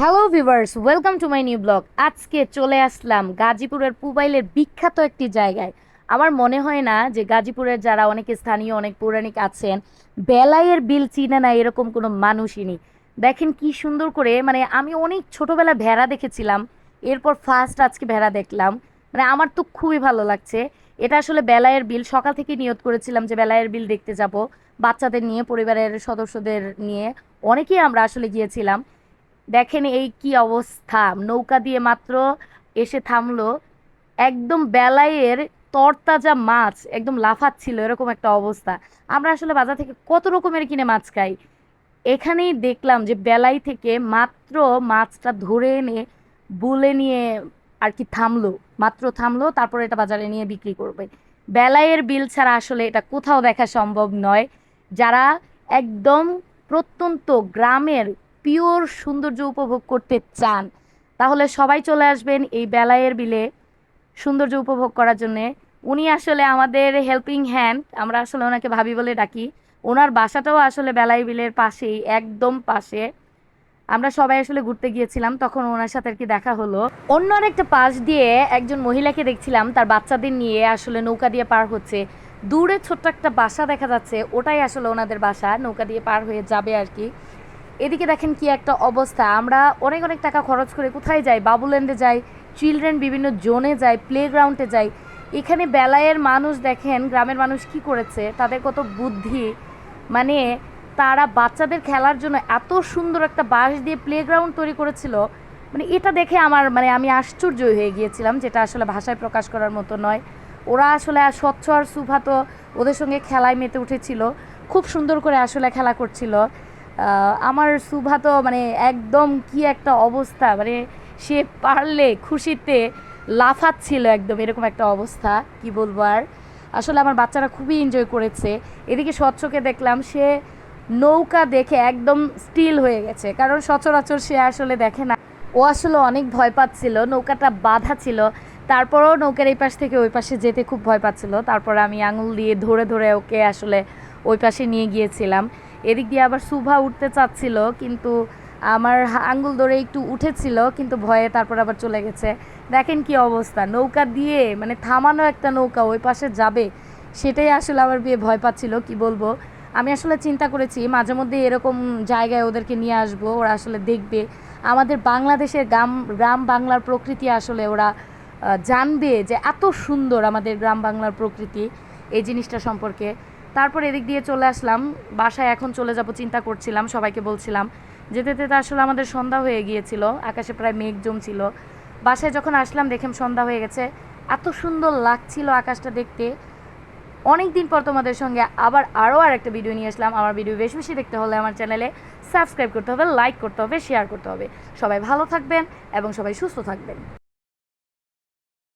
Hello viewers welcome to my new blog আজকে চলে আসলাম গাজীপুরের পুবাইলের বিখ্যাত একটি জায়গায়। আমার মনে হয় না যে গাজীপুরের যারা অনেক স্থানীয়, অনেক পৌরাণিক আছেন, বেলাইয়ের বিল চিনে না এরকম কোনো মানুষই নেই। দেখেন কি সুন্দর করে মানে আমি অনেক ছোটবেলা ভেড়া দেখেছিলাম, এরপর ফার্স্ট আজকে ভেড়া দেখলাম। মানে আমার তো খুবই ভালো লাগছে। এটা আসলে বেলায়ের বিল, সকাল থেকে নিয়ত করেছিলাম যে বেলায়ের বিল দেখতে যাব, বাচ্চাদের নিয়ে, পরিবারের সদস্যদের নিয়ে। অনেকেই আমরা আসলে গিয়েছিলাম। দেখেন এই কি অবস্থা। নৌকা দিয়ে মাত্র এসে থামলো। একদম বেলাইয়ের তরতাজা মাছ একদম লাফাচ্ছিল, এরকম একটা অবস্থা। আমরা আসলে বাজার থেকে কত রকমের কিনে মাছ খাই? এখানেই দেখলাম যে বেলাই থেকে মাত্র মাছটা ধরে এনে বুলে নিয়ে আর কি থামলো, মাত্র থামলো, তারপর এটা বাজারে নিয়ে বিক্রি করবে। বেলাইয়ের বিল ছাড়া আসলে এটা কোথাও দেখা সম্ভব নয়। যারা একদম প্রত্যন্ত গ্রামের পিওর সৌন্দর্য উপভোগ করতে চান, তাহলে সবাই চলে আসবেন এই বেলায়ের বিলে সৌন্দর্য উপভোগ করার জন্যে। উনি আসলে আমাদের হেল্পিং হ্যান্ড আমরা আসলে ওনাকে ভাবি বলে ডাকি। ওনার বাসাটাও আসলে বেলাই বিলের পাশেই, একদম পাশে। আমরা সবাই আসলে ঘুরতে গিয়েছিলাম, তখন ওনার সাথে আর কি দেখা হলো। অন্য আরেকটা পাশ দিয়ে একজন মহিলাকে দেখছিলাম, তার বাচ্চাদের নিয়ে আসলে নৌকা দিয়ে পার হচ্ছে। দূরে ছোট্ট একটা বাসা দেখা যাচ্ছে, ওটাই আসলে ওনাদের বাসা, নৌকা দিয়ে পার হয়ে যাবে আর কি। এদিকে দেখেন কি একটা অবস্থা। আমরা অনেক অনেক টাকা খরচ করে কোথায় যাই? বাবুল্যান্ডে যাই, চিলড্রেন বিভিন্ন জোনে যাই, প্লেগ্রাউন্ডে যাই। এখানে বেলায়ের মানুষ দেখেন, গ্রামের মানুষ কি করেছে? তাদের কত বুদ্ধি। মানে তারা বাচ্চাদের খেলার জন্য এত সুন্দর একটা বাঁশ দিয়ে প্লেগ্রাউন্ড তৈরি করেছিল। মানে এটা দেখে আমার মানে আমি আশ্চর্য হয়ে গিয়েছিলাম যেটা আসলে ভাষায় প্রকাশ করার মতো নয়। ওরা আসলে স্বচ্ছ আর সুভাত ওদের সঙ্গে খেলায় মেতে উঠেছিল। খুব সুন্দর করে আসলে খেলা করছিল। আমার সুভা তো মানে একদম কি একটা অবস্থা মানে সে পারলে খুশিতে লাফাচ্ছিল একদম এরকম একটা অবস্থা, কি বলব আর? আসলে আমার বাচ্চারা খুবই এনজয় করেছে। এদিকে স্বচ্ছকে দেখলাম, সে নৌকা দেখে একদম স্টিল হয়ে গেছে, কারণ সচরাচর সে আসলে দেখে না। ও আসলে অনেক ভয় পাচ্ছিল, নৌকাটা বাধা ছিল। তারপরেও নৌকার এই পাশ থেকে ওই পাশে যেতে খুব ভয় পাচ্ছিল। তারপর আমি আঙুল দিয়ে ধরে ধরে ওকে আসলে ওই পাশে নিয়ে গিয়েছিলাম। এদিক দিয়ে আবার সুভা উঠতে চাচ্ছিল, কিন্তু আমার আঙ্গুল ধরে একটু উঠেছিল, কিন্তু ভয়ে তারপর আবার চলে গেছে। দেখেন কি অবস্থা, নৌকা দিয়ে মানে থামানো একটা নৌকা ওই পাশে যাবে, সেটাই আসলে আমার বিয়ে ভয় পাচ্ছিল, কি বলব? আমি আসলে চিন্তা করেছি, মাঝে মধ্যে এরকম জায়গায় ওদেরকে নিয়ে আসব, ওরা আসলে দেখবে। আমাদের বাংলাদেশের গ্রাম গ্রাম বাংলার প্রকৃতি আসলে ওরা জানবে যে এত সুন্দর আমাদের গ্রাম বাংলার প্রকৃতি, এই জিনিসটা সম্পর্কে। তারপর এদিক দিয়ে চলে আসলাম। বাসায় এখন চলে যাব, চিন্তা করছিলাম, সবাইকে বলছিলাম। যেতে যেতে আসলে আমাদের সন্ধ্যা হয়ে গিয়েছিল, আকাশে প্রায় মেঘ জমছিল। বাসায় যখন আসলাম, দেখলাম সন্ধ্যা হয়ে গেছে। এত সুন্দর লাগছিল আকাশটা দেখতে। অনেক দিন পর তোমাদের সঙ্গে আবার আরও আর একটা ভিডিও নিয়ে আসলাম। আমার ভিডিও বেশি বেশি দেখতে হলে আমার চ্যানেলে সাবস্ক্রাইব করতে হবে লাইক করতে হবে শেয়ার করতে হবে। সবাই ভালো থাকবেন এবং সবাই সুস্থ থাকবেন।